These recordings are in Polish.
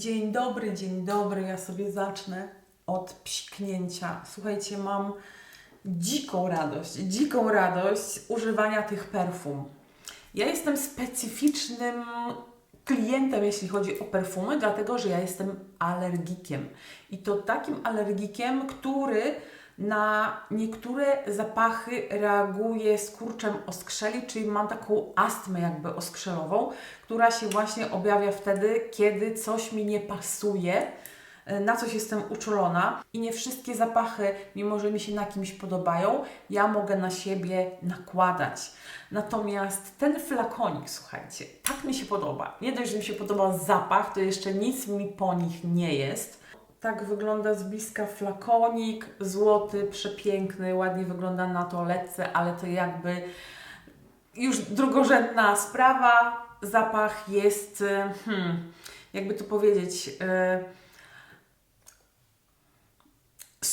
Dzień dobry, dzień dobry. Ja sobie zacznę od psiknięcia. Słuchajcie, mam dziką radość, dziką radość używania tych perfum. Ja jestem specyficznym klientem, jeśli chodzi o perfumy, dlatego że ja jestem alergikiem. I to takim alergikiem, który na niektóre zapachy reaguje skurczem oskrzeli, czyli mam taką astmę jakby oskrzelową, która się właśnie objawia wtedy, kiedy coś mi nie pasuje, e, na coś jestem uczulona i nie wszystkie zapachy, mimo że mi się na kimś podobają, ja mogę na siebie nakładać. Natomiast ten flakonik, słuchajcie, tak mi się podoba. Nie dość, że mi się podoba zapach, to jeszcze nic mi po nich nie jest. Tak wygląda z bliska flakonik, złoty, przepiękny, ładnie wygląda na toaletce, ale to jakby już drugorzędna sprawa. Zapach jest, hmm, jakby to powiedzieć, e,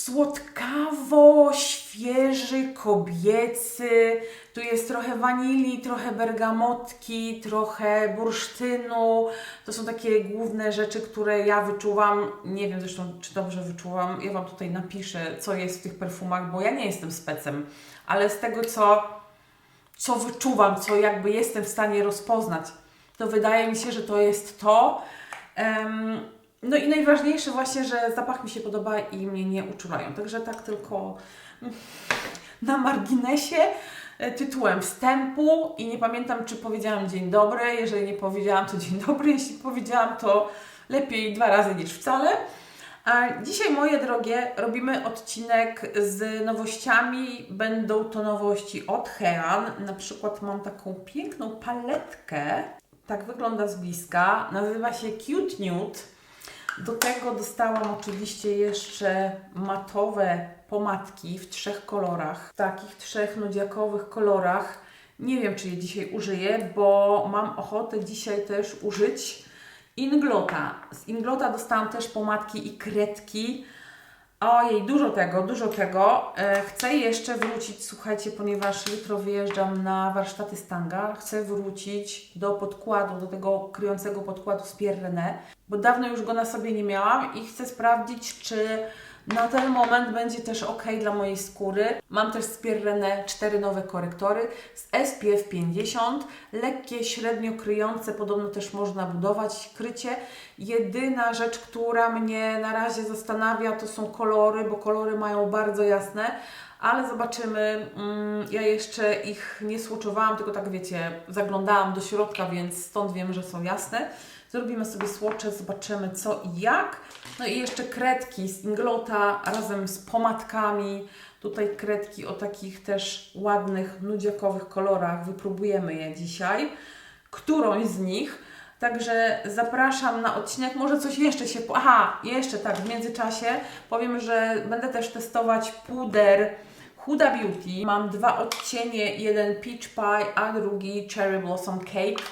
słodkawo, świeży, kobiecy. Tu jest trochę wanilii, trochę bergamotki, trochę bursztynu. To są takie główne rzeczy, które ja wyczuwam. Nie wiem zresztą, czy dobrze wyczuwam. Ja Wam tutaj napiszę, co jest w tych perfumach, bo ja nie jestem specem, ale z tego, co, co wyczuwam, co jakby jestem w stanie rozpoznać, to wydaje mi się, że to jest to. Em, no i najważniejsze właśnie, że zapach mi się podoba i mnie nie uczulają. Także tak tylko na marginesie e, tytułem wstępu i nie pamiętam, czy powiedziałam dzień dobry. Jeżeli nie powiedziałam, to dzień dobry. Jeśli powiedziałam, to lepiej dwa razy niż wcale. A dzisiaj, moje drogie, robimy odcinek z nowościami. Będą to nowości od Hean. Na przykład mam taką piękną paletkę. Tak wygląda z bliska. Nazywa się Cute Nude. Do tego dostałam oczywiście jeszcze matowe pomadki w trzech kolorach. W takich trzech nudziakowych kolorach. Nie wiem, czy je dzisiaj użyję, bo mam ochotę dzisiaj też użyć Inglota. Z Inglota dostałam też pomadki i kredki. Ojej, dużo tego, dużo tego. E, chcę jeszcze wrócić, słuchajcie, ponieważ jutro wyjeżdżam na warsztaty Stanga. Chcę wrócić do podkładu, do tego kryjącego podkładu z Pierre René, bo dawno już go na sobie nie miałam i chcę sprawdzić, czy na ten moment będzie też ok dla mojej skóry. Mam też z Pierre René cztery nowe korektory z SPF 50, lekkie, średnio kryjące, podobno też można budować krycie. Jedyna rzecz, która mnie na razie zastanawia, to są kolory, bo kolory mają bardzo jasne, ale zobaczymy. Mm, Ja jeszcze ich nie słuczowałam, tylko tak wiecie, zaglądałam do środka, więc stąd wiem, że są jasne. Zrobimy sobie słocze, zobaczymy co i jak. No i jeszcze kredki z Inglota razem z pomadkami. Tutaj kredki o takich też ładnych, nudziakowych kolorach. Wypróbujemy je dzisiaj. Którąś z nich. Także zapraszam na odcinek. Może coś jeszcze się. Aha, jeszcze tak, w międzyczasie powiem, że będę też testować puder Huda Beauty. Mam dwa odcienie, jeden Peach Pie, a drugi Cherry Blossom Cake.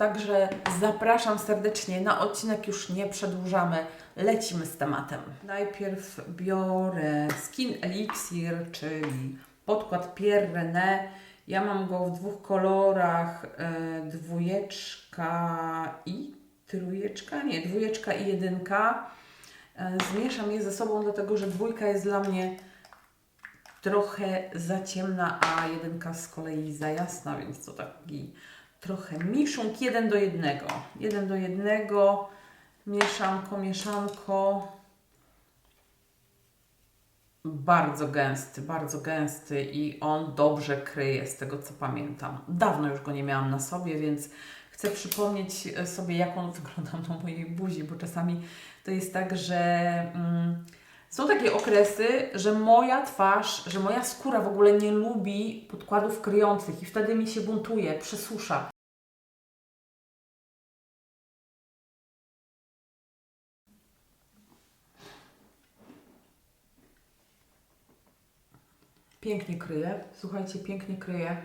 Także zapraszam serdecznie. Na odcinek już nie przedłużamy. Lecimy z tematem. Najpierw biorę Skin Elixir, czyli podkład Pierre René. Ja mam go w dwóch kolorach, e, dwójeczka i trójeczka, nie, dwójeczka i jedynka. E, zmieszam je ze sobą, dlatego że dwójka jest dla mnie trochę za ciemna, a jedynka z kolei za jasna, więc to taki trochę miszunk, jeden do jednego. Jeden do jednego, mieszanko, mieszanko. Bardzo gęsty, bardzo gęsty i on dobrze kryje z tego co pamiętam. Dawno już go nie miałam na sobie, więc chcę przypomnieć e, sobie jak on wygląda na mojej buzi, bo czasami to jest tak, że mm, są takie okresy, że moja twarz, że moja skóra w ogóle nie lubi podkładów kryjących i wtedy mi się buntuje, przesusza. Pięknie kryje, słuchajcie, pięknie kryje,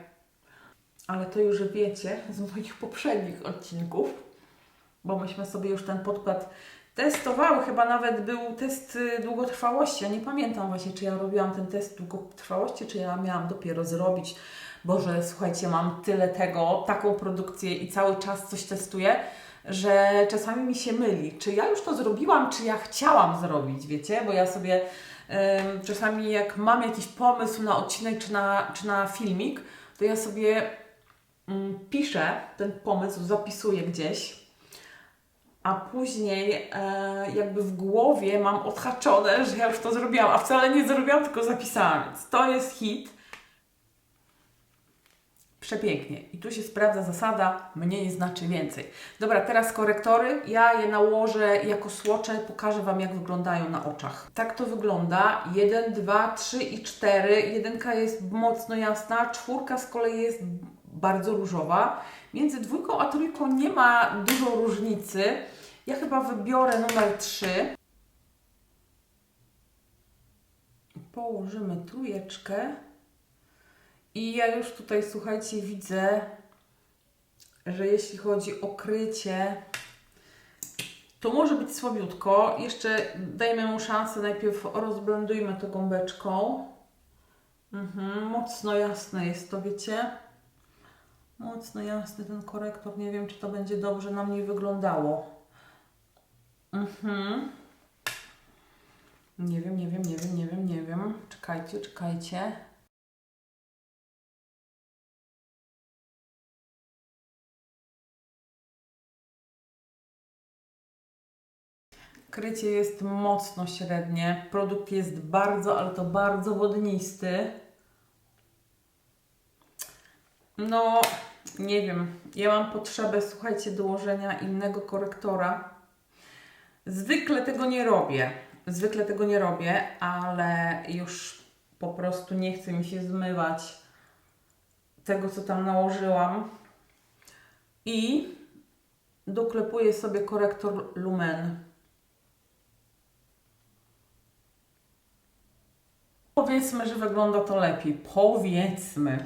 ale to już wiecie z moich poprzednich odcinków, bo myśmy sobie już ten podkład testowały, chyba nawet był test y, długotrwałości. Ja nie pamiętam właśnie, czy ja robiłam ten test długotrwałości, czy ja miałam dopiero zrobić. Boże, słuchajcie, mam tyle tego, taką produkcję i cały czas coś testuję, że czasami mi się myli, czy ja już to zrobiłam, czy ja chciałam zrobić, wiecie, bo ja sobie czasami jak mam jakiś pomysł na odcinek czy na, czy na filmik, to ja sobie mm, piszę ten pomysł, zapisuję gdzieś, a później e, jakby w głowie mam odhaczone, że ja już to zrobiłam, a wcale nie zrobiłam, tylko zapisałam, więc to jest hit. Przepięknie. I tu się sprawdza zasada mniej znaczy więcej. Dobra, teraz korektory. Ja je nałożę jako słocze, pokażę Wam jak wyglądają na oczach. Tak to wygląda. 1, 2, 3 i 4. Jedynka jest mocno jasna, czwórka z kolei jest bardzo różowa. Między dwójką a trójką nie ma dużo różnicy. Ja chyba wybiorę numer 3. Położymy trójeczkę. I ja już tutaj, słuchajcie, widzę, że jeśli chodzi o krycie, to może być słabiutko. Jeszcze dajmy mu szansę, najpierw rozblendujmy to gąbeczką. Mhm, mocno jasne jest to, wiecie? Mocno jasny ten korektor. Nie wiem, czy to będzie dobrze na mnie wyglądało. Mhm. Nie wiem, nie wiem, nie wiem, nie wiem, nie wiem. Czekajcie, czekajcie. Krycie jest mocno średnie. Produkt jest bardzo, ale to bardzo wodnisty. No, nie wiem. Ja mam potrzebę, słuchajcie, dołożenia innego korektora. Zwykle tego nie robię. Zwykle tego nie robię, ale już po prostu nie chce mi się zmywać tego, co tam nałożyłam. I doklepuję sobie korektor Lumen. Powiedzmy, że wygląda to lepiej. Powiedzmy.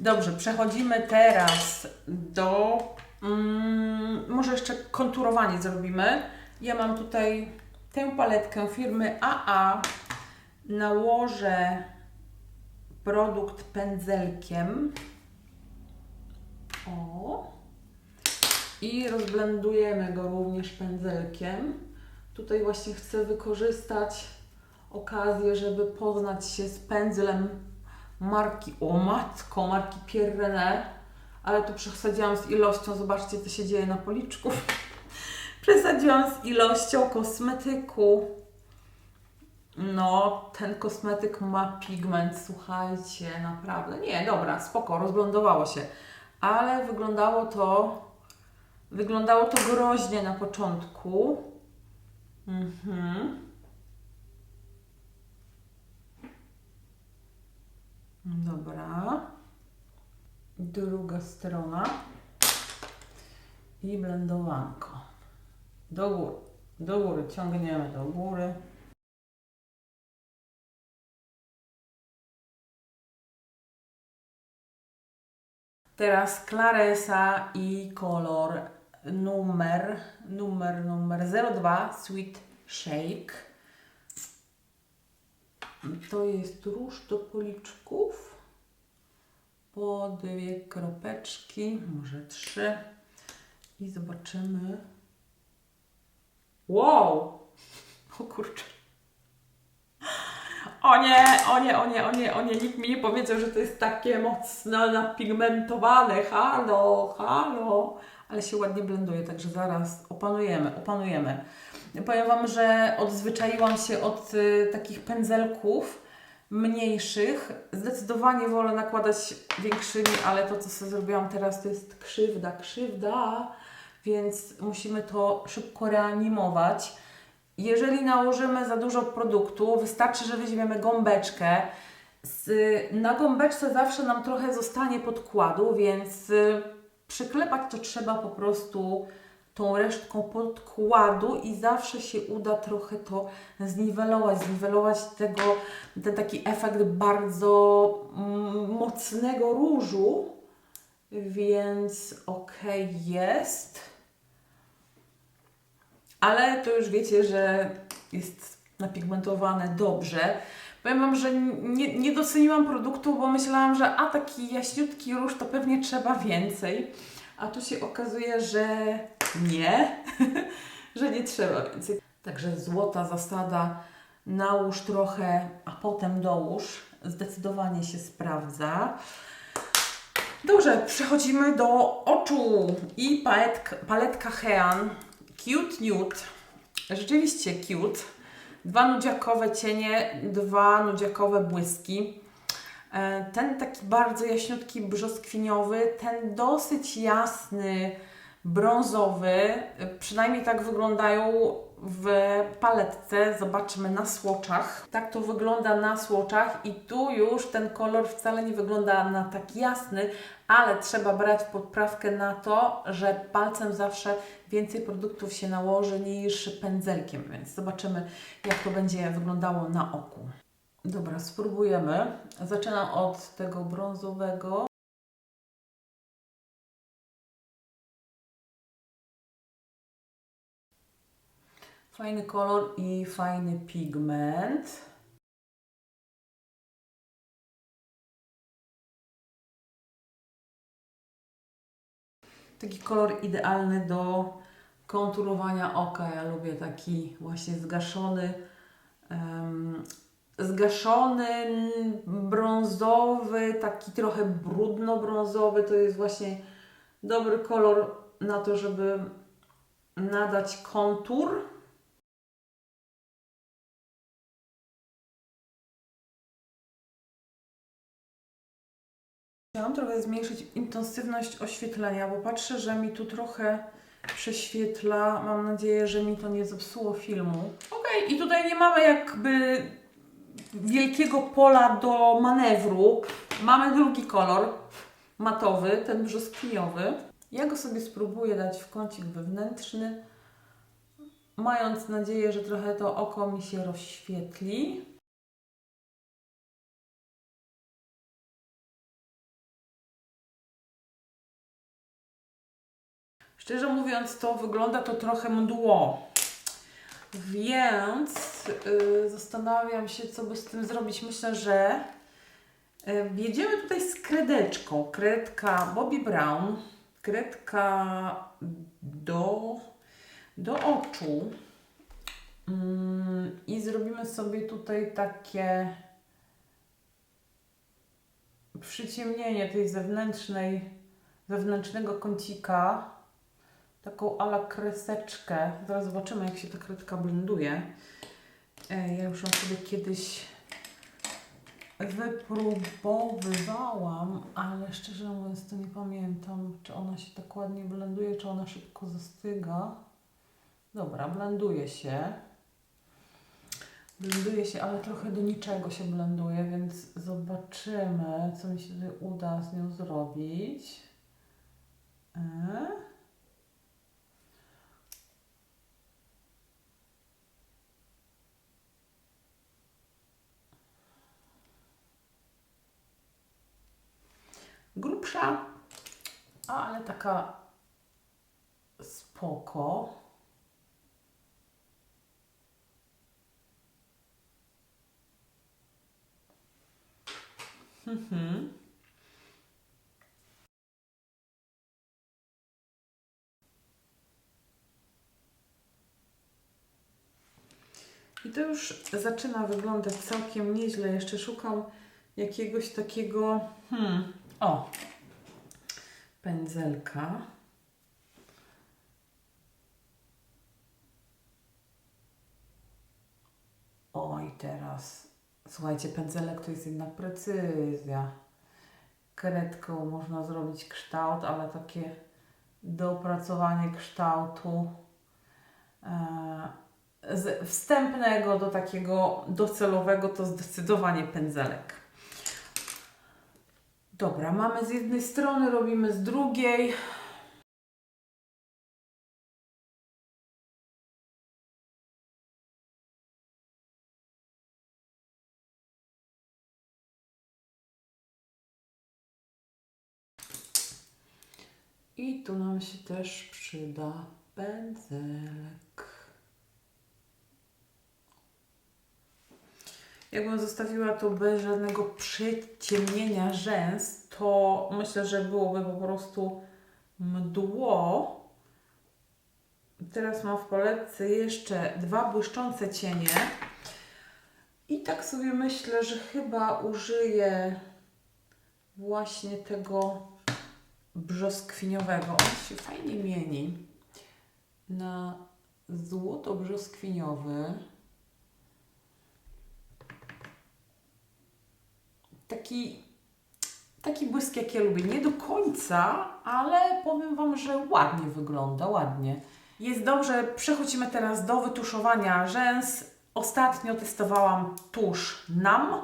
Dobrze, przechodzimy teraz do. Mm, może jeszcze konturowanie zrobimy. Ja mam tutaj tę paletkę firmy AA. Nałożę produkt pędzelkiem. O. I rozblendujemy go również pędzelkiem. Tutaj właśnie chcę wykorzystać okazję, żeby poznać się z pędzlem marki, o matko, marki Pierre René, ale tu przesadziłam z ilością, zobaczcie co się dzieje na policzku. Przesadziłam z ilością kosmetyku. No, ten kosmetyk ma pigment, słuchajcie, naprawdę. Nie, dobra, spoko, rozblondowało się. Ale wyglądało to, wyglądało to groźnie na początku. Mhm. Dobra. Druga strona. I blendowanko. Do góry. Do góry. Ciągniemy do góry. Teraz Claresa i kolor numer, numer, numer 02 Sweet Shake. To jest róż do policzków. Po dwie kropeczki, może trzy. I zobaczymy. Wow! O kurczę. O nie, o nie, o nie, o nie, o nie. Nikt mi nie powiedział, że to jest takie mocno napigmentowane. Halo, halo. Ale się ładnie blenduje, także zaraz opanujemy, opanujemy. Powiem Wam, że odzwyczaiłam się od y, takich pędzelków mniejszych. Zdecydowanie wolę nakładać większymi, ale to, co sobie zrobiłam teraz, to jest krzywda, krzywda, więc musimy to szybko reanimować. Jeżeli nałożymy za dużo produktu, wystarczy, że weźmiemy gąbeczkę. Na gąbeczce zawsze nam trochę zostanie podkładu, więc y, przyklepać to trzeba po prostu tą resztką podkładu i zawsze się uda trochę to zniwelować, zniwelować tego, ten taki efekt bardzo mm, mocnego różu, więc okej jest. Ale to już wiecie, że jest napigmentowane dobrze. Powiem Wam, że nie, nie doceniłam produktu, bo myślałam, że a taki jaśniutki róż to pewnie trzeba więcej. A tu się okazuje, że nie, że nie trzeba więcej. Także złota zasada, nałóż trochę, a potem dołóż, zdecydowanie się sprawdza. Dobrze, przechodzimy do oczu i paletka, paletka Hean Cute Nude. Rzeczywiście cute. Dwa nudziakowe cienie, dwa nudziakowe błyski. E, Ten taki bardzo jaśniutki, brzoskwiniowy, ten dosyć jasny, brązowy, przynajmniej tak wyglądają w paletce. Zobaczmy na słoczach. Tak to wygląda na słoczach i tu już ten kolor wcale nie wygląda na tak jasny, ale trzeba brać podprawkę na to, że palcem zawsze więcej produktów się nałoży niż pędzelkiem, więc zobaczymy jak to będzie wyglądało na oku. Dobra, spróbujemy. Zaczynam od tego brązowego. Fajny kolor i fajny pigment. Taki kolor idealny do konturowania oka. Ja lubię taki właśnie zgaszony, em, zgaszony, brązowy, taki trochę brudno-brązowy. To jest właśnie dobry kolor na to, żeby nadać kontur. Chciałam trochę zmniejszyć intensywność oświetlenia, bo patrzę, że mi tu trochę prześwietla. Mam nadzieję, że mi to nie zepsuło filmu. Ok, i tutaj nie mamy jakby wielkiego pola do manewru. Mamy drugi kolor, matowy, ten brzoskwiniowy. Ja go sobie spróbuję dać w kącik wewnętrzny, mając nadzieję, że trochę to oko mi się rozświetli. Szczerze mówiąc, to wygląda to trochę mdło. Więc y, zastanawiam się, co by z tym zrobić. Myślę, że y, jedziemy tutaj z kredeczką. Kredka Bobbi Brown. Kredka do, do oczu. Mm, I zrobimy sobie tutaj takie przyciemnienie tej zewnętrznej, zewnętrznego kącika taką ala kreseczkę. Zaraz zobaczymy, jak się ta kredka blenduje. E, Ja już ją sobie kiedyś wypróbowywałam, ale szczerze mówiąc to nie pamiętam, czy ona się tak ładnie blenduje, czy ona szybko zastyga. Dobra, blenduje się. Blenduje się, ale trochę do niczego się blenduje, więc zobaczymy, co mi się uda z nią zrobić. E? Grubsza, ale taka spoko. Mhm. I to już zaczyna wyglądać całkiem nieźle. Jeszcze szukam jakiegoś takiego. Hmm, o, pędzelka. Oj, teraz. Słuchajcie, pędzelek to jest jednak precyzja. Kredką można zrobić kształt, ale takie dopracowanie kształtu e, wstępnego do takiego docelowego to zdecydowanie pędzelek. Dobra, mamy z jednej strony, robimy z drugiej. I tu nam się też przyda pędzelek. Jakbym zostawiła to bez żadnego przyciemnienia rzęs, to myślę, że byłoby po prostu mdło. Teraz mam w paletce jeszcze dwa błyszczące cienie. I tak sobie myślę, że chyba użyję właśnie tego brzoskwiniowego. On się fajnie mieni na złoto-brzoskwiniowy. Taki, taki błysk, jak ja lubię. Nie do końca, ale powiem Wam, że ładnie wygląda, ładnie. Jest dobrze. Przechodzimy teraz do wytuszowania rzęs. Ostatnio testowałam tusz NAM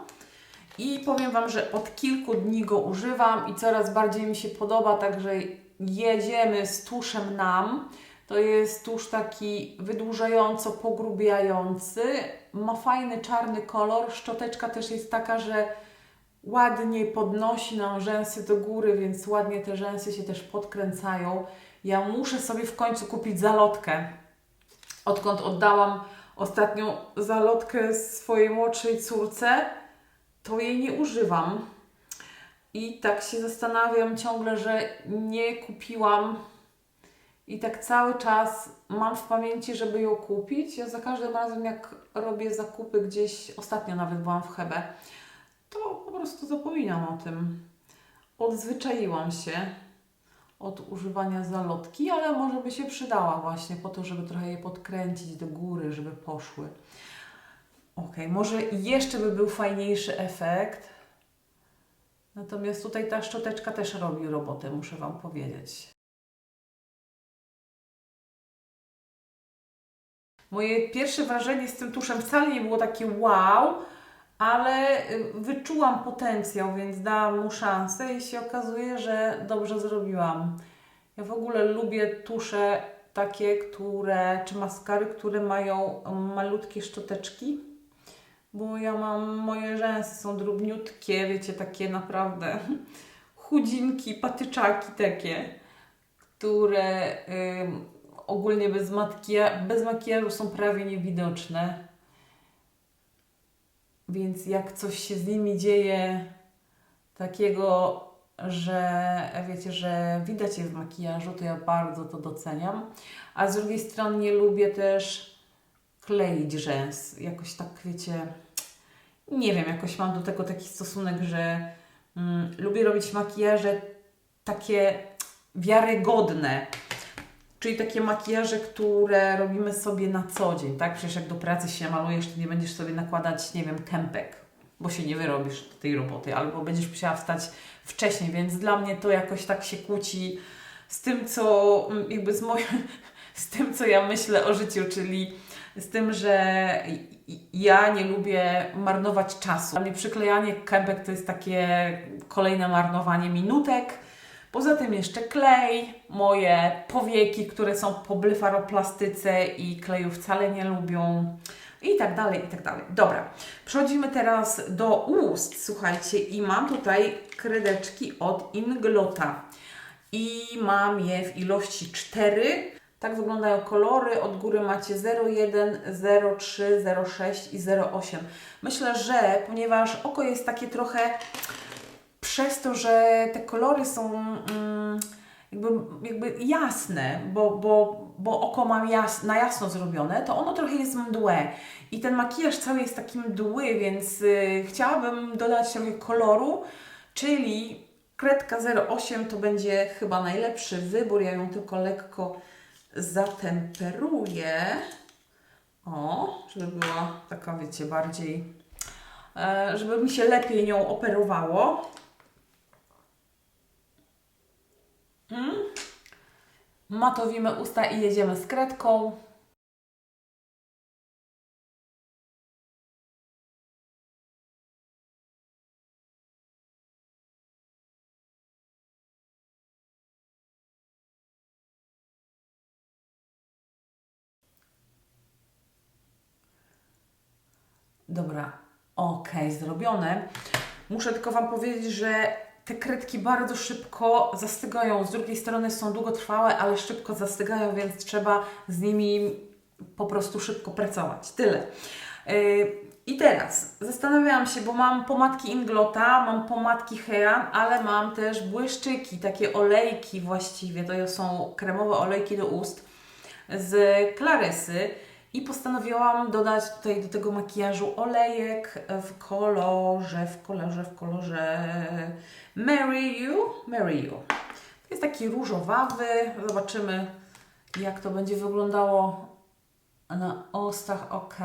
i powiem Wam, że od kilku dni go używam i coraz bardziej mi się podoba, także jedziemy z tuszem NAM. To jest tusz taki wydłużająco pogrubiający. Ma fajny czarny kolor. Szczoteczka też jest taka, że ładnie podnosi nam rzęsy do góry, więc ładnie te rzęsy się też podkręcają. Ja muszę sobie w końcu kupić zalotkę. Odkąd oddałam ostatnią zalotkę swojej młodszej córce, to jej nie używam. I tak się zastanawiam ciągle, że nie kupiłam. I tak cały czas mam w pamięci, żeby ją kupić. Ja za każdym razem, jak robię zakupy gdzieś, ostatnio nawet byłam w Hebe, to po prostu zapominam o tym. Odzwyczaiłam się od używania zalotki, ale może by się przydała właśnie po to, żeby trochę je podkręcić do góry, żeby poszły. Ok, może jeszcze by był fajniejszy efekt. Natomiast tutaj ta szczoteczka też robi robotę, muszę Wam powiedzieć. Moje pierwsze wrażenie z tym tuszem wcale nie było takie wow, ale y, wyczułam potencjał, więc dałam mu szansę i się okazuje, że dobrze zrobiłam. Ja w ogóle lubię tusze takie, które, czy maskary, które mają malutkie szczoteczki, bo ja mam, moje rzęsy są drobniutkie, wiecie, takie naprawdę chudzinki, patyczaki takie, które y, ogólnie bez, makia- bez makijażu są prawie niewidoczne. Więc jak coś się z nimi dzieje takiego, że wiecie, że widać je w makijażu, to ja bardzo to doceniam. A z drugiej strony nie lubię też kleić rzęs. Jakoś tak, wiecie, nie wiem, jakoś mam do tego taki stosunek, że mm, lubię robić makijaże takie wiarygodne. Czyli takie makijaże, które robimy sobie na co dzień, tak? Przecież jak do pracy się malujesz, to nie będziesz sobie nakładać, nie wiem, kępek, bo się nie wyrobisz do tej roboty, albo będziesz musiała wstać wcześniej, więc dla mnie to jakoś tak się kłóci z tym, co jakby z moim, z tym, co ja myślę o życiu, czyli z tym, że ja nie lubię marnować czasu. Dla mnie przyklejanie kępek to jest takie kolejne marnowanie minutek, Poza tym jeszcze klej, moje powieki, które są po blyfaroplastyce i kleju wcale nie lubią i tak dalej, i tak dalej. Dobra, przechodzimy teraz do ust, słuchajcie, i mam tutaj kredeczki od Inglota i mam je w ilości 4. Tak wyglądają kolory. Od góry macie 01, 03, 06 i 08. Myślę, że ponieważ oko jest takie trochę przez to, że te kolory są mm, jakby, jakby jasne, bo, bo, bo oko mam jas, na jasno zrobione, to ono trochę jest mdłe. I ten makijaż cały jest taki mdły, więc y, chciałabym dodać trochę koloru, czyli kredka 08 to będzie chyba najlepszy wybór. Ja ją tylko lekko zatemperuję. O, żeby była taka, wiecie, bardziej, e, żeby mi się lepiej nią operowało. Hmm? Matowimy usta i jedziemy z kredką. Dobra, ok, zrobione. Muszę tylko Wam powiedzieć, że te kredki bardzo szybko zastygają. Z drugiej strony są długotrwałe, ale szybko zastygają, więc trzeba z nimi po prostu szybko pracować. Tyle. Yy, I teraz zastanawiałam się, bo mam pomadki Inglota, mam pomadki Hean, ale mam też błyszczyki, takie olejki właściwie, to są kremowe olejki do ust. z Clarysy i postanowiłam dodać tutaj do tego makijażu olejek w kolorze, w kolorze, w kolorze Marry You, Marry You. To jest taki różowawy, zobaczymy jak to będzie wyglądało na ustach, ok.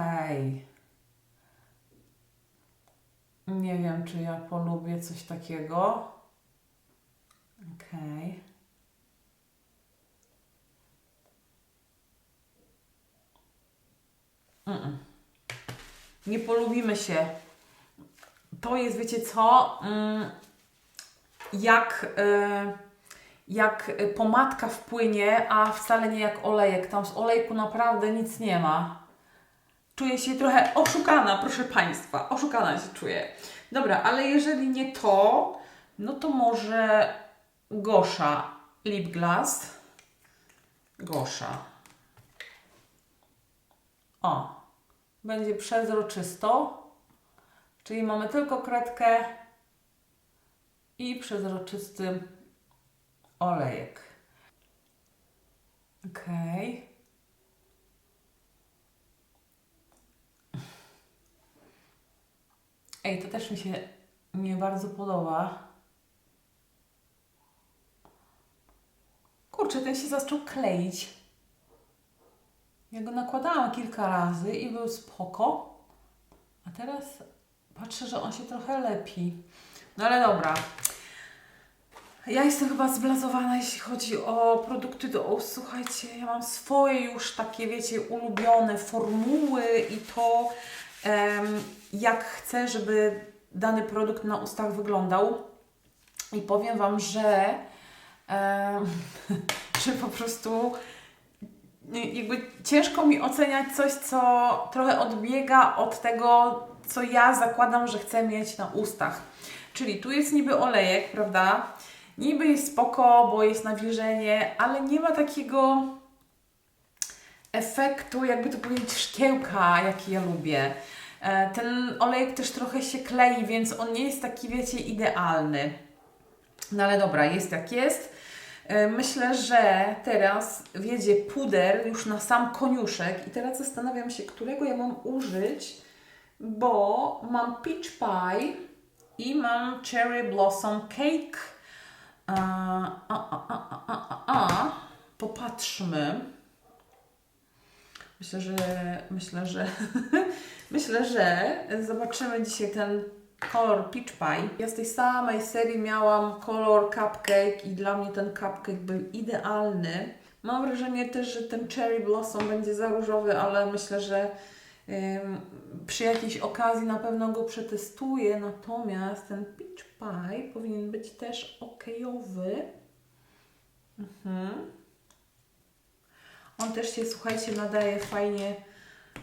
Nie wiem, czy ja polubię coś takiego. Okej. Mm-mm. Nie polubimy się. To jest, wiecie co? Mm, jak, e, jak pomadka wpłynie, a wcale nie jak olejek. Tam z olejku naprawdę nic nie ma. Czuję się trochę oszukana, proszę Państwa. Oszukana się czuję. Dobra, ale jeżeli nie to, no to może Gosza Lip Glass. Gosza. O, będzie przezroczysto. Czyli mamy tylko kredkę i przezroczysty olejek. Okej. Ej, to też mi się nie bardzo podoba. Kurczę, ten się zaczął kleić. Ja go nakładałam kilka razy i był spoko. A teraz patrzę, że on się trochę lepi. No ale dobra. Ja jestem chyba zblazowana, jeśli chodzi o produkty do ust. Słuchajcie, ja mam swoje już takie, wiecie, ulubione formuły i to, em, jak chcę, żeby dany produkt na ustach wyglądał. I powiem Wam, że, em, że po prostu jakby ciężko mi oceniać coś, co trochę odbiega od tego, co ja zakładam, że chcę mieć na ustach. Czyli tu jest niby olejek, prawda? Niby jest spoko, bo jest nawilżenie, ale nie ma takiego efektu, jakby to powiedzieć, szkiełka, jaki ja lubię. E, Ten olejek też trochę się klei, więc on nie jest taki, wiecie, idealny. No ale dobra, jest jak jest. E, Myślę, że teraz wiedzie puder już na sam koniuszek i teraz zastanawiam się, którego ja mam użyć, bo mam peach pie i mam cherry blossom cake. A, a, a, a, a, a, a. Popatrzmy. Myślę, że myślę, że myślę, że zobaczymy dzisiaj ten kolor Peach Pie. Ja z tej samej serii miałam kolor Cupcake i dla mnie ten cupcake był idealny. Mam wrażenie też, że ten Cherry Blossom będzie za różowy, ale myślę, że przy jakiejś okazji na pewno go przetestuję. Natomiast ten Peach Pie powinien być też okejowy. Mhm. On też się, słuchajcie, nadaje fajnie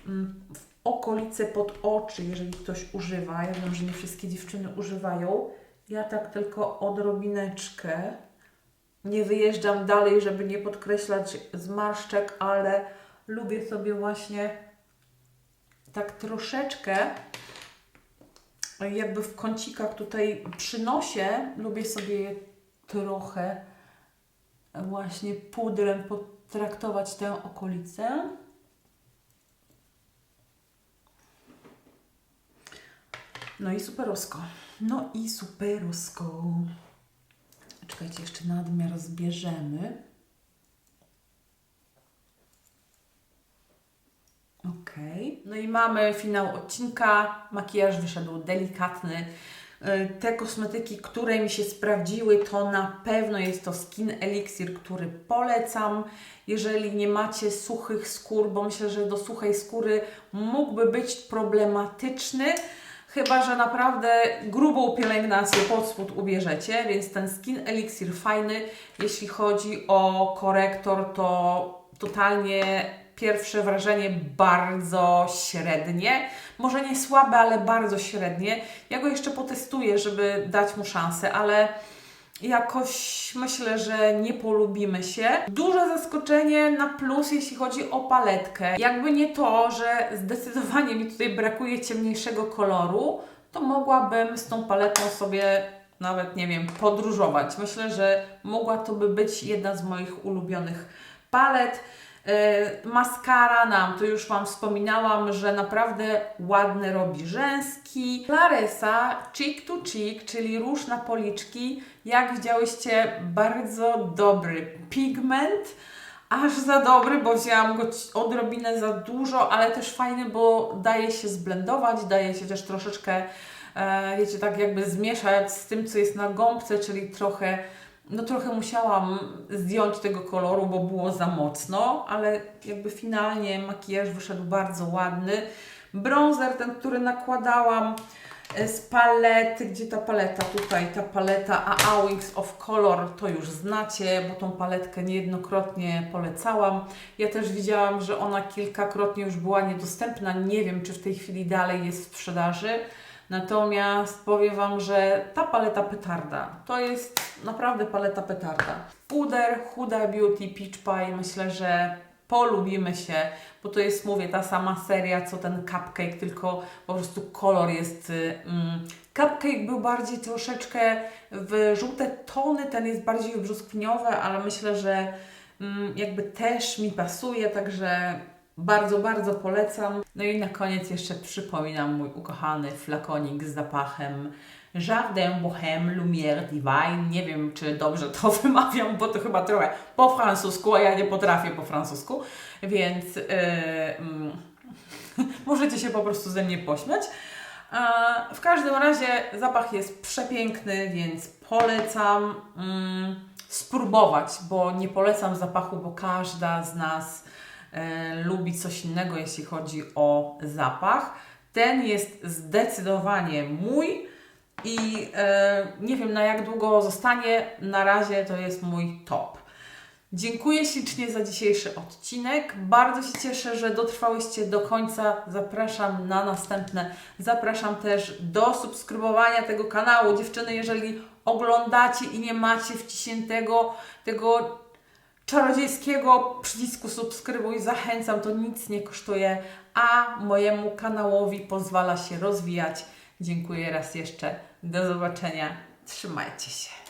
mm, w okolice pod oczy, jeżeli ktoś używa. Ja wiem, że nie wszystkie dziewczyny używają. Ja tak tylko odrobineczkę. Nie wyjeżdżam dalej, żeby nie podkreślać zmarszczek, ale lubię sobie właśnie tak troszeczkę jakby w kącikach tutaj przy nosie lubię sobie trochę właśnie pudrem potraktować tę okolicę. No i superosko. No i superosko. Czekajcie, jeszcze nadmiar zbierzemy. Ok. No i mamy finał odcinka. Makijaż wyszedł delikatny. Y, Te kosmetyki, które mi się sprawdziły, to na pewno jest to Skin Elixir, który polecam. Jeżeli nie macie suchych skór, bo myślę, że do suchej skóry mógłby być problematyczny, chyba że naprawdę grubą pielęgnację pod spód ubierzecie, więc ten Skin Elixir fajny. Jeśli chodzi o korektor, to totalnie pierwsze wrażenie bardzo średnie. Może nie słabe, ale bardzo średnie. Ja go jeszcze potestuję, żeby dać mu szansę, ale jakoś myślę, że nie polubimy się. Duże zaskoczenie na plus, jeśli chodzi o paletkę. Jakby nie to, że zdecydowanie mi tutaj brakuje ciemniejszego koloru, to mogłabym z tą paletą sobie nawet, nie wiem, podróżować. Myślę, że mogła to by być jedna z moich ulubionych palet. E, Maskara nam, to już Wam wspominałam, że naprawdę ładne robi rzęski. Claresa Cheek to Cheek, czyli róż na policzki. Jak widziałyście, bardzo dobry pigment. Aż za dobry, bo wzięłam go odrobinę za dużo, ale też fajny, bo daje się zblendować, daje się też troszeczkę, e, wiecie, tak jakby zmieszać z tym, co jest na gąbce, czyli trochę no trochę musiałam zdjąć tego koloru, bo było za mocno, ale jakby finalnie makijaż wyszedł bardzo ładny. Bronzer, ten, który nakładałam e, z palety, gdzie ta paleta? Tutaj ta paleta AA of Color, to już znacie, bo tą paletkę niejednokrotnie polecałam. Ja też widziałam, że ona kilkakrotnie już była niedostępna, nie wiem czy w tej chwili dalej jest w sprzedaży. Natomiast powiem Wam, że ta paleta petarda to jest naprawdę paleta petarda. Puder Huda Beauty Peach Pie myślę, że polubimy się, bo to jest, mówię, ta sama seria co ten cupcake, tylko po prostu kolor jest. y, Mm, cupcake był bardziej troszeczkę w żółte tony, ten jest bardziej brzoskwiniowy, ale myślę, że mm, jakby też mi pasuje, także bardzo, bardzo polecam. No i na koniec jeszcze przypominam mój ukochany flakonik z zapachem Jardin Bohème Lumière Divine. Nie wiem, czy dobrze to wymawiam, bo to chyba trochę po francusku, a ja nie potrafię po francusku, więc yy, mm, możecie się po prostu ze mnie pośmiać. A w każdym razie zapach jest przepiękny, więc polecam mm, spróbować, bo nie polecam zapachu, bo każda z nas lubi coś innego, jeśli chodzi o zapach. Ten jest zdecydowanie mój i e, nie wiem na jak długo zostanie. Na razie to jest mój top. Dziękuję ślicznie za dzisiejszy odcinek. Bardzo się cieszę, że dotrwałyście do końca. Zapraszam na następne. Zapraszam też do subskrybowania tego kanału. Dziewczyny, jeżeli oglądacie i nie macie wciśniętego tego czarodziejskiego przycisku subskrybuj, zachęcam, to nic nie kosztuje, a mojemu kanałowi pozwala się rozwijać. Dziękuję raz jeszcze. Do zobaczenia. Trzymajcie się.